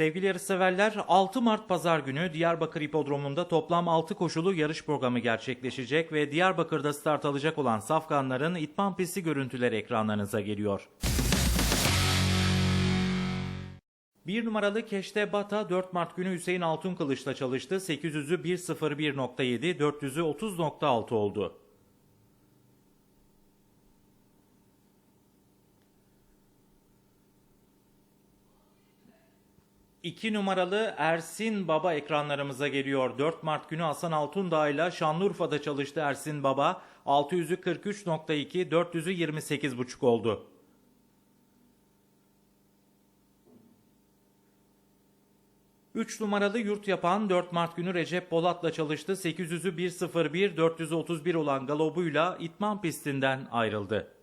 Sevgili yarışseverler 6 Mart Pazar günü Diyarbakır İpodromu'nda toplam 6 koşulu yarış programı gerçekleşecek ve Diyarbakır'da start alacak olan safkanların itman pisti görüntüleri ekranlarınıza geliyor. 1 numaralı Keşte Bata 4 Mart günü Hüseyin Altunkılıç'la çalıştı. 800'ü 1.01.7, 400'ü 30.6 oldu. 2 numaralı Ersin Baba ekranlarımıza geliyor. 4 Mart günü Hasan Altundağ ile Şanlıurfa'da çalıştı Ersin Baba. 600'ü 43.2, 400'ü 28.5 oldu. Üç numaralı yurt yapan 4 Mart günü Recep Polat'la çalıştı. 800'ü 1.01, 431 olan galobuyla itman pistinden ayrıldı.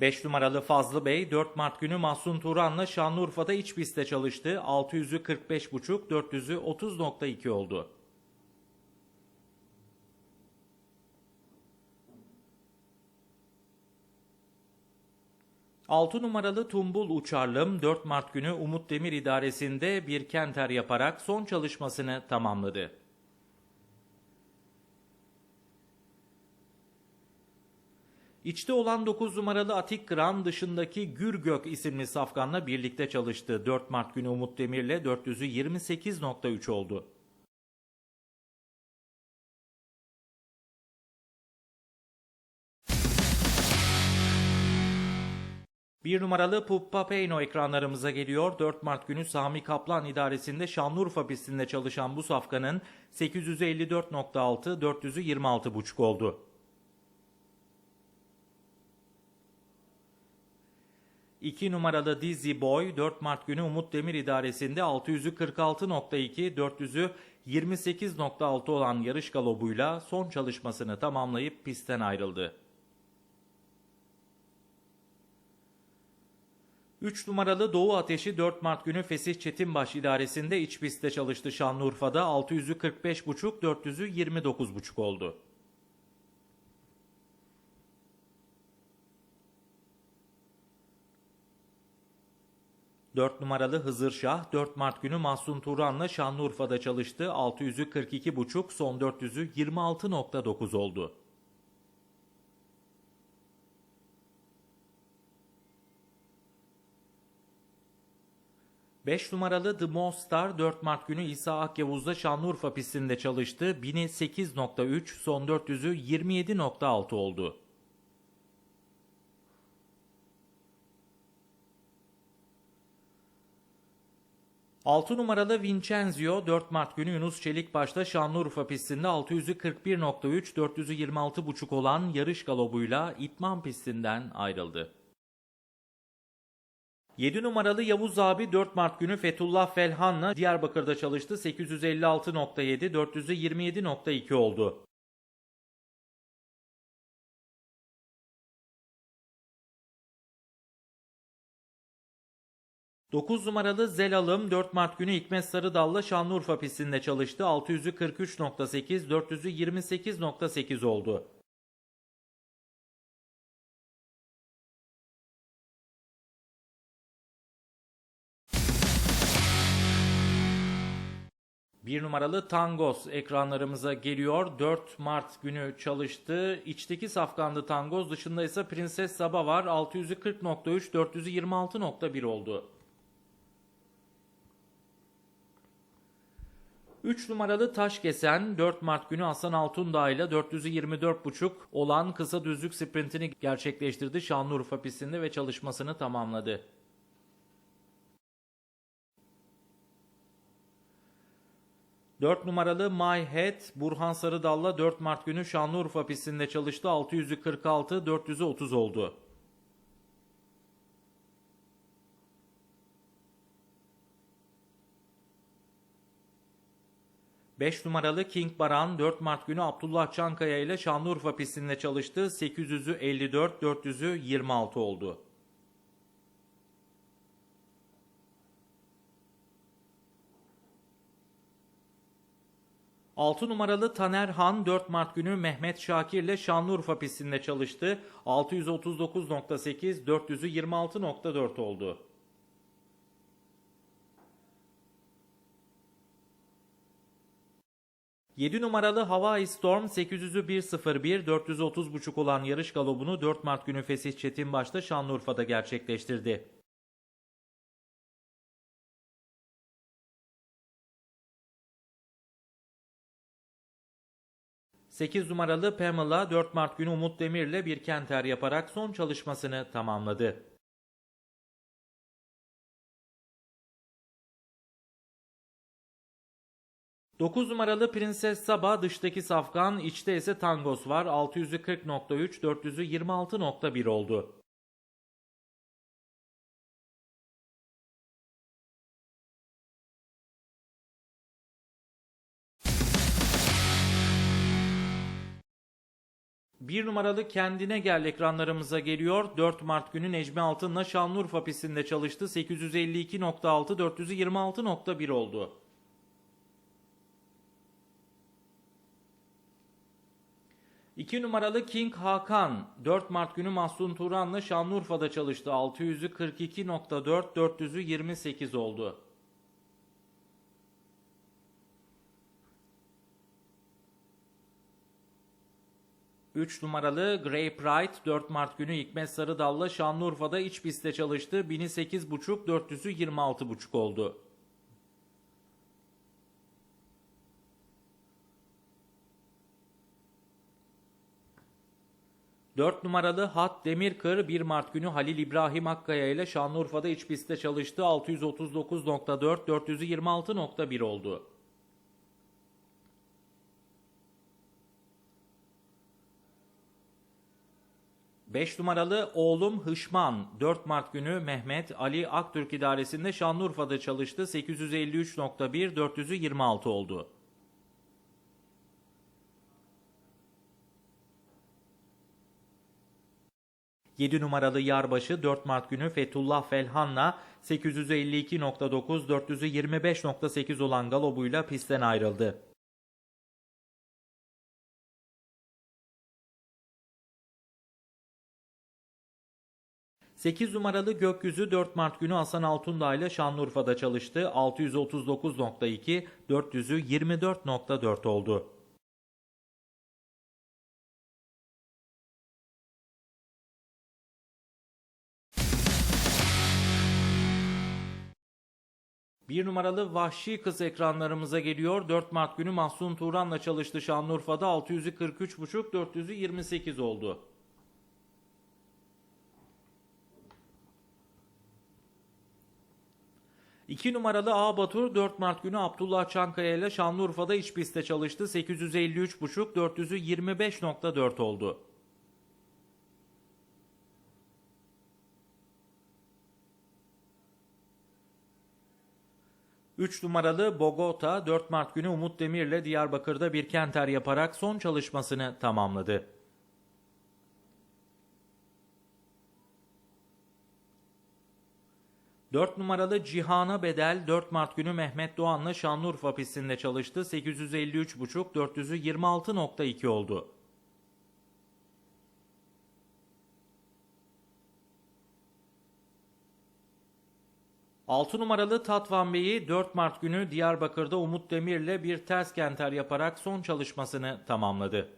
5 numaralı Fazlı Bey 4 Mart günü Mahsun Turan'la Şanlıurfa'da iç pistte çalıştı. 600'ü 45.5, 400'ü 30.2 oldu. Altı numaralı Tumbul Uçarlım 4 Mart günü Umut Demir idaresinde bir kenter yaparak son çalışmasını tamamladı. İçte olan 9 numaralı Atik Kıran dışındaki Gürgök isimli safkanla birlikte çalıştı. 4 Mart günü Umut Demir'le 400'ü 28.3 oldu. Bir numaralı Puppa Peyno ekranlarımıza geliyor. 4 Mart günü Sami Kaplan idaresinde Şanlıurfa pistinde çalışan bu safkanın 854.6, 400'ü 26.5 oldu. 2 numaralı Dizzy Boy 4 Mart günü Umut Demir idaresinde 600'ü 46.2, 400'ü 28.6 olan yarış galobuyla son çalışmasını tamamlayıp pistten ayrıldı. 3 numaralı Doğu Ateşi 4 Mart günü Fesih Çetinbaş idaresinde iç pistte çalıştı Şanlıurfa'da 600'ü 45.5, 400'ü 29.5 oldu. 4 numaralı Hızır Şah 4 Mart günü Mahsun Turan'la Şanlıurfa'da çalıştı. 600'ü 42.5, son 400'ü 26.9 oldu. Beş numaralı The Mostar 4 Mart günü İsa Akyavuz'da Şanlıurfa pistinde çalıştı. 1000'i 8.3, son 400'ü 27.6 oldu. 6 numaralı Vincenzio 4 Mart günü Yunus Çelik başta Şanlıurfa pistinde 600'ü 41.3, 400'ü 26.5 olan yarış galobuyla İtman pistinden ayrıldı. 7 numaralı Yavuz abi 4 Mart günü Fethullah Felhan'la Diyarbakır'da çalıştı. 856.7, 400'ü 27.2 oldu. 9 numaralı Zelalım 4 Mart günü Hikmet Sarıdal'la Şanlıurfa pistinde çalıştı. 600'ü 43.8, 400'ü 28.8 oldu. Bir numaralı Tangos ekranlarımıza geliyor. 4 Mart günü çalıştı. İçteki safkanlı Tangoz dışında ise Prenses Saba var. 600'ü 40.3, 400'ü 26.1 oldu. 3 numaralı taş kesen 4 Mart günü Hasan Altundağ ile 424.5 olan kısa düzlük sprintini gerçekleştirdi Şanlıurfa pistinde ve çalışmasını tamamladı. Dört numaralı My Head Burhan Sarıdal'la 4 Mart günü Şanlıurfa pistinde çalıştı. 600'ü 46, 400'ü 30 oldu. 5 numaralı King Baran 4 Mart günü Abdullah Çankaya ile Şanlıurfa pistinde çalıştı. 800'ü 54, 400'ü 26 oldu. 6 numaralı Taner Han 4 Mart günü Mehmet Şakir ile Şanlıurfa pistinde çalıştı. 639.8, 400'ü 26.4 oldu. Yedi numaralı Hawaii Storm 800'ü 1.01, 430.5 olan yarış galobunu 4 Mart günü Fesih Çetinbaş'ta Şanlıurfa'da gerçekleştirdi. 8 numaralı Pamela 4 Mart günü Umut Demir'le bir kenter yaparak son çalışmasını tamamladı. Dokuz numaralı Prenses Saba dıştaki safkan, içte ise tangos var. 640.3, 400'ü 26.1 oldu. Bir numaralı kendine gel ekranlarımıza geliyor. 4 Mart günü Necmi Altın'la Şanlıurfa pistinde çalıştı. 852.6, 426.1 oldu. İki numaralı King Hakan 4 Mart günü Mahsun Turan'la Şanlıurfa'da çalıştı. 600'ü 42.4, 400'ü 28 oldu. 3 numaralı Grey Pride 4 Mart günü Hikmet Sarıdal'la Şanlıurfa'da iç pistte çalıştı. 1008.5 400'ü 26.5 oldu. Dört numaralı Hat Demirkır 1 Mart günü Halil İbrahim Akkaya ile Şanlıurfa'da iç pistte çalıştı. 639.4 400'ü 26.1 oldu. 5 numaralı oğlum Hışman 4 Mart günü Mehmet Ali Aktürk idaresinde Şanlıurfa'da çalıştı. 853.1 400'ü 26 oldu. Yedi numaralı Yarbaşı 4 Mart günü Fethullah Felhan'la 852.9 400'ü 25.8 olan galobuyla pistten ayrıldı. 8 numaralı gökyüzü 4 Mart günü Hasan Altundağ ile Şanlıurfa'da çalıştı. 639.2, 400'ü 24.4 oldu. Bir numaralı Vahşi Kız ekranlarımıza geliyor. 4 Mart günü Mahsun Turan'la çalıştı Şanlıurfa'da 600'ü 43.5, 400'ü 28 oldu. 2 numaralı A Batur 4 Mart günü Abdullah Çankaya ile Şanlıurfa'da iç pistte çalıştı. 853.5 400'ü 25.4 oldu. Üç numaralı Bogota 4 Mart günü Umut Demir ile Diyarbakır'da bir kenter yaparak son çalışmasını tamamladı. 4 numaralı Cihan'a bedel 4 Mart günü Mehmet Doğan'la Şanlıurfa pistinde çalıştı. 853.5 400'ü 26.2 oldu. Altı numaralı Tatvan Bey'i 4 Mart günü Diyarbakır'da Umut Demir'le bir ters kenter yaparak son çalışmasını tamamladı.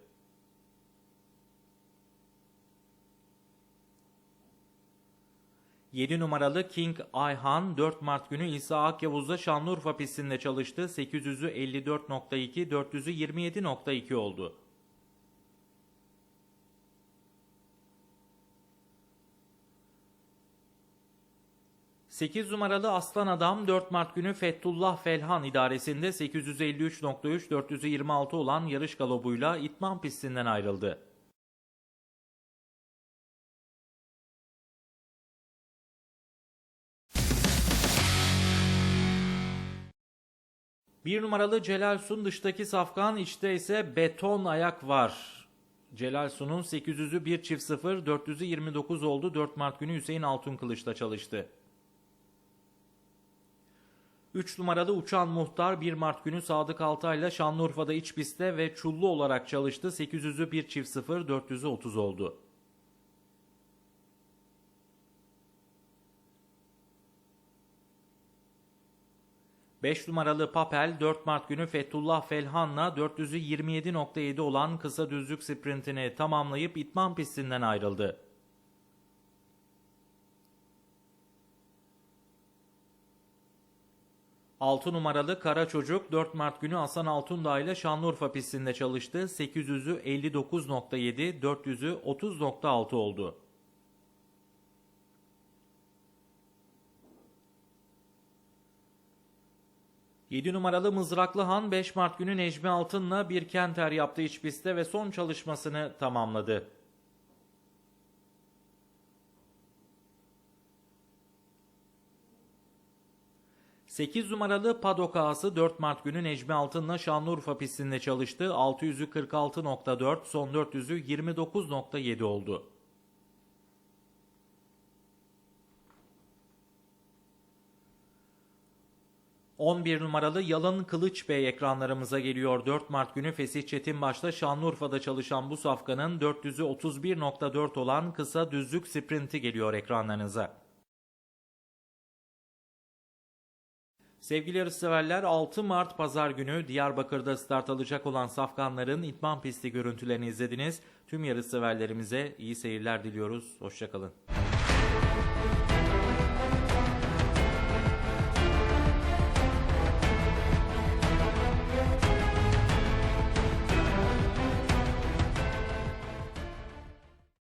7 numaralı King Ayhan 4 Mart günü İsa Akyavuz'da Şanlıurfa pistinde çalıştı. 800'ü 54.2, 400'ü 27.2 oldu. Sekiz numaralı Aslan Adam 4 Mart günü Fethullah Felhan idaresinde 853.3 426 olan yarış galobuyla itman pistinden ayrıldı. Bir numaralı Celal Sun dıştaki safkan içte ise beton ayak var. Celal Sun'un 800'ü 1 çift 0, 400'ü 29 oldu. 4 Mart günü Hüseyin Altun Kılıç'ta çalıştı. 3 numaralı Uçan Muhtar 1 Mart günü Sadık Altay'la Şanlıurfa'da iç pistte ve çullu olarak çalıştı. 800'ü 1 çift 0 400'ü 30 oldu. Beş numaralı Papel 4 Mart günü Fethullah Felhan'la 400'ü 27.7 olan kısa düzlük sprintini tamamlayıp itman pistinden ayrıldı. 6 numaralı Kara Çocuk 4 Mart günü Hasan Altundağ ile Şanlıurfa pistinde çalıştı. 800'ü 59.7, 400'ü 30.6 oldu. Yedi numaralı Mızraklı Han 5 Mart günü Necmi Altın'la bir kenter yaptı iç pistte ve son çalışmasını tamamladı. 8 numaralı Padok ağası 4 Mart günü Necmi Altın'la Şanlıurfa pistinde çalıştı. 600'ü 46.4, son 400'ü 29.7 oldu. ...11 numaralı Yalın Kılıç Bey ekranlarımıza geliyor. 4 Mart günü Fesih Çetinbaş'ta Şanlıurfa'da çalışan bu safkanın 400'ü 31.4 olan kısa düzlük sprinti geliyor ekranlarınıza. Sevgili yarışseverler 6 Mart Pazar günü Diyarbakır'da start alacak olan safkanların itman pisti görüntülerini izlediniz. Tüm yarışseverlerimize iyi seyirler diliyoruz. Hoşçakalın.